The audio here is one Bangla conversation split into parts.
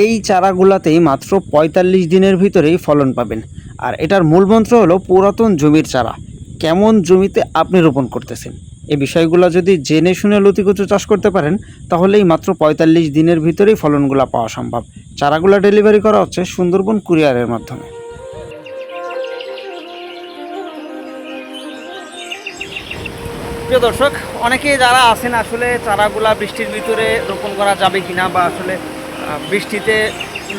এই চারাগুলাতেই মাত্র পঁয়তাল্লিশ দিনের ভিতরেই ফলন পাবেন। আর এটার মূল মন্ত্র হলো পুরাতন জমির চারা। কেমন জমিতে আপনি রোপণ করতেছেন? এই বিষয়গুলো যদি জেনে শুনে লতিকচু চাষ করতে পারেন, তাহলেই মাত্র পঁয়তাল্লিশ দিনের ভিতরেই ফলনগুলো পাওয়া সম্ভব। চারাগুলো ডেলিভারি করা হচ্ছে সুন্দরবন কুরিয়ারের মাধ্যমে। প্রিয় দর্শক অনেকে যারা আছেন আসলে চারাগুলা বৃষ্টির ভিতরে রোপণ করা যাবে কিনা বা আসলে বৃষ্টিতে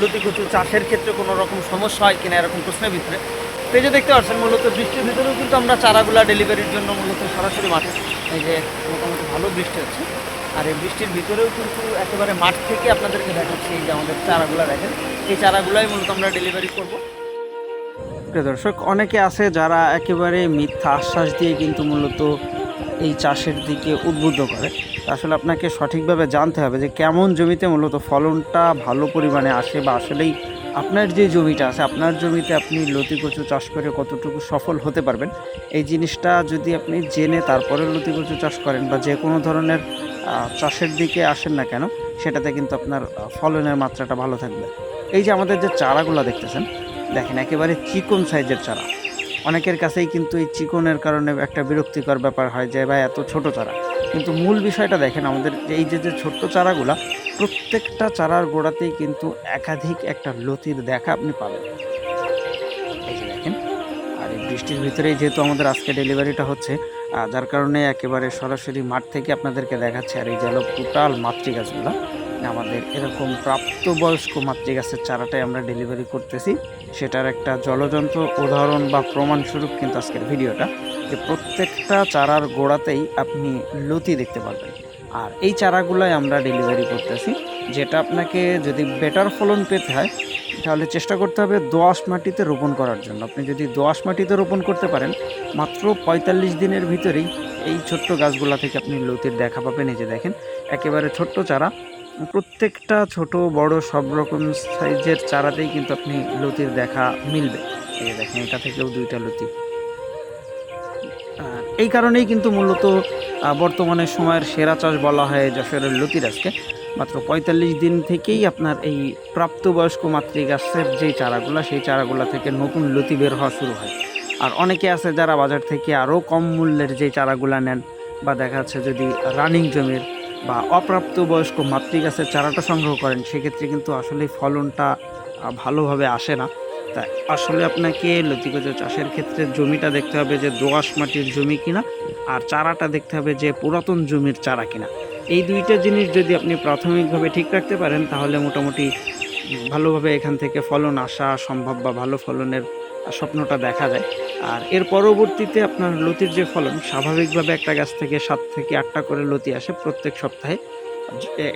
লতিকচু চাষের ক্ষেত্রে কোনো রকম সমস্যা হয় কিনা এরকম প্রশ্নের ভিতরে। এই যে দেখতে পাচ্ছেন, মূলত বৃষ্টির ভিতরেও কিন্তু আমরা চারাগুলা ডেলিভারির জন্য মূলত সরাসরি মাঠে, এই যে মোটামুটি ভালো বৃষ্টি হচ্ছে। আর এই বৃষ্টির ভিতরেও কিন্তু একেবারে মাঠ থেকে আপনাদেরকে দেখাচ্ছি এই যে আমাদের চারাগুলা দেখেন। এই চারাগুলাই মূলত আমরা ডেলিভারি করব। দর্শক, অনেকে আছে যারা একেবারে মিথ্যা আশ্বাস দিয়ে কিন্তু মূলত এই চাষের দিকে উদ্বুদ্ধ করে। আসলে আপনাকে সঠিকভাবে জানতে হবে যে কেমন জমিতে মূলত ফলনটা ভালো পরিমাণে আসে বা আসলেই আপনার যে জমিটা আছে, আপনার জমিতে আপনি লতি কচু চাষ করে কতটুকু সফল হতে পারবেন, এই জিনিসটা যদি আপনি জেনে তারপরে লতি কচু চাষ করেন বা যে কোনো ধরনের চাষের দিকে আসেন না কেন, সেটাতে কিন্তু আপনার ফলনের মাত্রাটা ভালো থাকবে। এই যে আমাদের যে চারাগুলো দেখতেছেন, দেখেন একেবারে চিকন সাইজের চারা। অনেকের কাছেই কিন্তু এই চিকনের কারণে একটা বিরক্তিকর ব্যাপার হয় যে, ভাই, এত ছোট চারা। কিন্তু মূল বিষয়টা দেখেন, আমাদের এই যে যে, ছোট্ট চারাগুলা, প্রত্যেকটা চারার গোড়াতেই কিন্তু একাধিক একটা লতির দেখা আপনি পাবেন। দেখেন, আর এই বৃষ্টির ভিতরেই যেহেতু আমাদের আজকে ডেলিভারিটা হচ্ছে যার কারণে একেবারে সরাসরি মাঠ থেকে আপনাদেরকে দেখাচ্ছে, আর এই যে, হলো টোটাল মাতৃ গাছগুলা আমাদের এরকম প্রাপ্তবয়স্ক মাতৃগাছের চারাটাই আমরা ডেলিভারি করতেছি। সেটার একটা জলযন্ত্র উদাহরণ বা প্রমাণস্বরূপ কিন্তু আজকের ভিডিওটা, যে প্রত্যেকটা চারার গোড়াতেই আপনি লতি দেখতে পারবেন। আর এই চারাগুলাই আমরা ডেলিভারি করতেছি, যেটা আপনাকে যদি বেটার ফলন পেতে হয়, তাহলে চেষ্টা করতে হবে দোআঁশ মাটিতে রোপণ করার জন্য। আপনি যদি দোআঁশ মাটিতে রোপণ করতে পারেন, মাত্র পঁয়তাল্লিশ দিনের ভিতরেই এই ছোট্ট গাছগুলা থেকে আপনি লতির দেখা পাবেন। এই যে দেখেন, একেবারে ছোট্ট চারা প্রত্যেকটা ছোট, বড় সব রকম সাইজের চারাতেই কিন্তু আপনি লতির দেখা মিলবে। এই দেখেন, এটা থেকেও দুইটা লতি। এই কারণেই কিন্তু মূলত বর্তমানে সময়ের সেরা চাষ বলা হয় যশোরের লতিরাজকে মাত্র পঁয়তাল্লিশ দিন থেকেই আপনার এই প্রাপ্তবয়স্ক মাতৃ গাছের যে চারাগুলো, সেই চারাগুলা থেকে নতুন লতি বের হওয়া শুরু হয়। আর অনেকে আছে যারা বাজার থেকে আরও কম মূল্যের যে চারাগুলা নেন, বা দেখা যাচ্ছে যদি রানিং জমির বা অপ্রাপ্তবয়স্ক মাতৃ গাছের চারাটা সংগ্রহ করেন, সেক্ষেত্রে কিন্তু আসলে ফলনটা ভালোভাবে আসে না। তাই আসলে আপনাকে লতিগজ চাষের ক্ষেত্রে জমিটা দেখতে হবে যে দোআঁশ মাটির জমি কিনা, আর চারাটা দেখতে হবে যে পুরাতন জমির চারা কিনা। এই দুইটা জিনিস যদি আপনি প্রাথমিকভাবে ঠিক রাখতে পারেন, তাহলে মোটামুটি ভালোভাবে এখান থেকে ফলন আসা সম্ভব বা ভালো ফলনের স্বপ্নটা দেখা যায়। আর এর পরবর্তীতে আপনার লতির যে ফলন, স্বাভাবিকভাবে একটা গাছ থেকে সাত থেকে আটটা করে লতি আসে প্রত্যেক সপ্তাহে।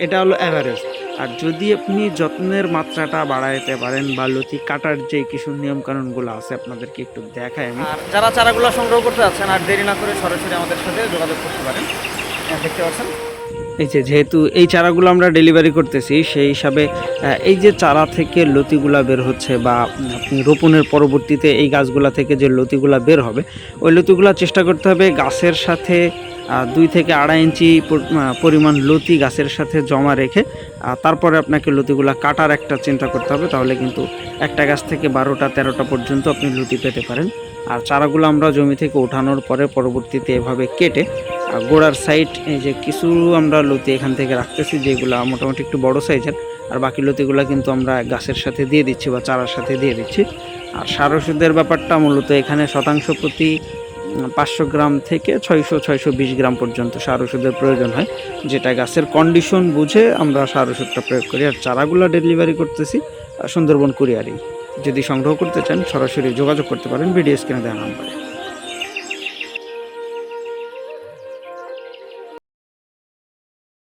এটা হলো অ্যাভারেজ আর যদি আপনি যত্নের মাত্রাটা বাড়াইতে পারেন বা লতি কাটার যে কিছু নিয়মকানুনগুলো আছে আপনাদেরকে একটু দেখায় আমি। আর যারা চারাগুলো সংগ্রহ করতে যাচ্ছেন, আর দেরি না করে সরাসরি আমাদের সাথে যোগাযোগ করতে পারেন। দেখতে পাচ্ছেন? এই যে, যেহেতু এই চারাগুলো আমরা ডেলিভারি করতেছি, সেই হিসাবে এই যে চারা থেকে লতিগুলা বের হচ্ছে বা রোপণের পরবর্তীতে এই গাছগুলা থেকে যে লতিগুলা বের হবে, ওই লতিগুলা চেষ্টা করতে হবে গাছের সাথে দুই থেকে আড়াই ইঞ্চি পরিমাণ লতি গাছের সাথে জমা রেখে তারপরে আপনাকে লতিগুলা কাটার একটা চিন্তা করতে হবে, তাহলে কিন্তু একটা গাছ থেকে বারোটা, তেরোটা পর্যন্ত আপনি লতি পেতে পারেন। আর চারাগুলো আমরা জমি থেকে ওঠানোর পরে পরবর্তীতে এভাবে কেটে গোড়ার সাইড এই যে কিছু আমরা লতি এখান থেকে রাখতেছি, যেগুলো মোটামুটি একটু বড় সাইজের আর বাকি লতিগুলো কিন্তু আমরা গাছের সাথে দিয়ে দিচ্ছি বা চারার সাথে দিয়ে দিচ্ছি। আর সার ওষুধের ব্যাপারটা মূলত এখানে শতাংশ প্রতি পাঁচশো গ্রাম থেকে ছয়শো ছয়শো বিশ গ্রাম পর্যন্ত সার ওষুধের প্রয়োজন হয়, যেটা গাছের কন্ডিশন বুঝে আমরা সার ওষুধটা প্রয়োগ করি। আর চারাগুলো ডেলিভারি করতেছি সুন্দরবন কুরিয়ারি যদি সংগ্রহ করতে চান, সরাসরি যোগাযোগ করতে পারেন, ভিডিও স্ক্রিনে দেওয়া নাম্বারে।